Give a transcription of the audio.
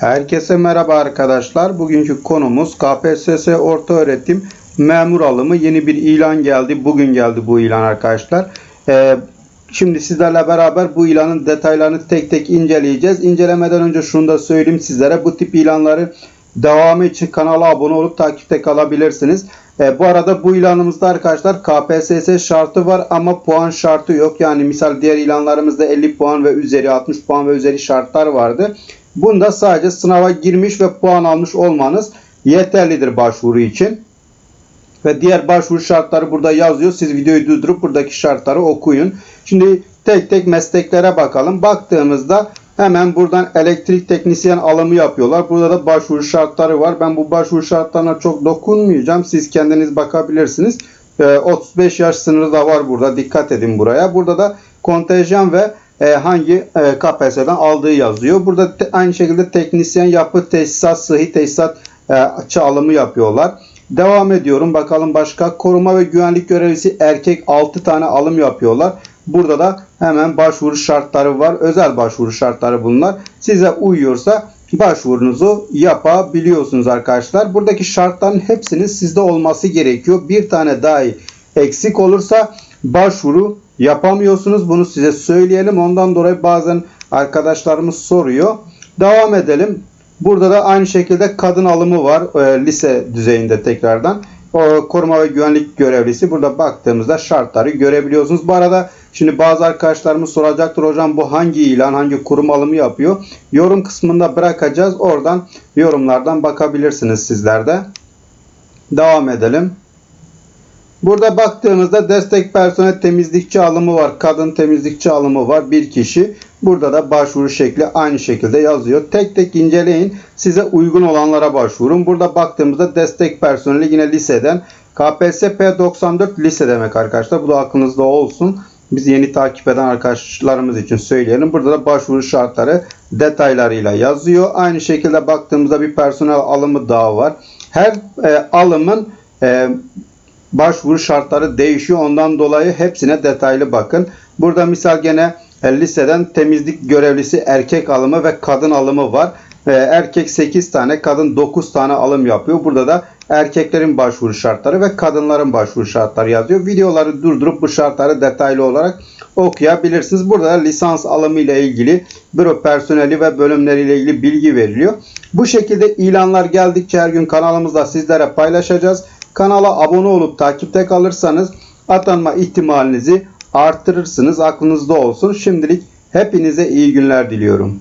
Herkese merhaba arkadaşlar. Bugünkü konumuz KPSS Orta Öğretim Memur Alımı. Yeni bir ilan geldi. Bugün geldi bu ilan arkadaşlar. Ee, şimdi sizlerle beraber bu ilanın detaylarını tek tek inceleyeceğiz. İncelemeden önce şunu da söyleyeyim sizlere. Bu tip ilanları devamı için kanala abone olup takipte kalabilirsiniz. Ee, bu arada bu ilanımızda arkadaşlar KPSS şartı var ama puan şartı yok. Yani misal diğer ilanlarımızda 50 puan ve üzeri 60 puan ve üzeri şartlar vardı. Bunda sadece sınava girmiş ve puan almış olmanız yeterlidir başvuru için. Ve diğer başvuru şartları burada yazıyor. Siz videoyu durdurup buradaki şartları okuyun. Şimdi tek tek mesleklere bakalım. Baktığımızda hemen buradan elektrik teknisyen alımı yapıyorlar. Burada da başvuru şartları var. Ben bu başvuru şartlarına çok dokunmayacağım. Siz kendiniz bakabilirsiniz. Ee, 35 yaş sınırı da var burada. Dikkat edin buraya. Burada da kontenjan ve e, hangi e, KPSS'den aldığı yazıyor. Burada te- aynı şekilde teknisyen yapı tesisat, sıhhi tesisat e, açı alımı yapıyorlar. Devam ediyorum. Bakalım başka koruma ve güvenlik görevlisi erkek 6 tane alım yapıyorlar. Burada da hemen başvuru şartları var. Özel başvuru şartları bunlar. Size uyuyorsa başvurunuzu yapabiliyorsunuz arkadaşlar. Buradaki şartların hepsinin sizde olması gerekiyor. Bir tane dahi eksik olursa başvuru yapamıyorsunuz. Bunu size söyleyelim. Ondan dolayı bazen arkadaşlarımız soruyor. Devam edelim. Burada da aynı şekilde kadın alımı var. e, lise düzeyinde tekrardan. O koruma ve güvenlik görevlisi. Burada baktığımızda şartları görebiliyorsunuz. Bu arada şimdi bazı arkadaşlarımız soracaktır. Hocam bu hangi ilan, hangi kurum alımı yapıyor? Yorum kısmında bırakacağız. Oradan yorumlardan bakabilirsiniz sizler de. Devam edelim. Burada baktığımızda destek personel temizlikçi alımı var. Kadın temizlikçi alımı var. Bir kişi. Burada da başvuru şekli aynı şekilde yazıyor. Tek tek inceleyin. Size uygun olanlara başvurun. Burada baktığımızda destek personeli yine liseden. KPSS P94 lise demek arkadaşlar. Bu da aklınızda olsun. Biz yeni takip eden arkadaşlarımız için söyleyelim. Burada da başvuru şartları detaylarıyla yazıyor. Aynı şekilde baktığımızda bir personel alımı daha var. Her e, alımın e, başvuru şartları değişiyor. Ondan dolayı hepsine detaylı bakın. Burada misal gene e, liseden temizlik görevlisi erkek alımı ve kadın alımı var. E, Erkek 8 tane, kadın 9 tane alım yapıyor. Burada da erkeklerin başvuru şartları ve kadınların başvuru şartları yazıyor. Videoları durdurup bu şartları detaylı olarak okuyabilirsiniz. Burada da lisans alımı ile ilgili büro personeli ve bölümleriyle ilgili bilgi veriliyor. Bu şekilde ilanlar geldikçe her gün kanalımızda sizlere paylaşacağız. Kanala abone olup takipte kalırsanız atanma ihtimalinizi artırırsınız. Aklınızda olsun. Şimdilik hepinize iyi günler diliyorum.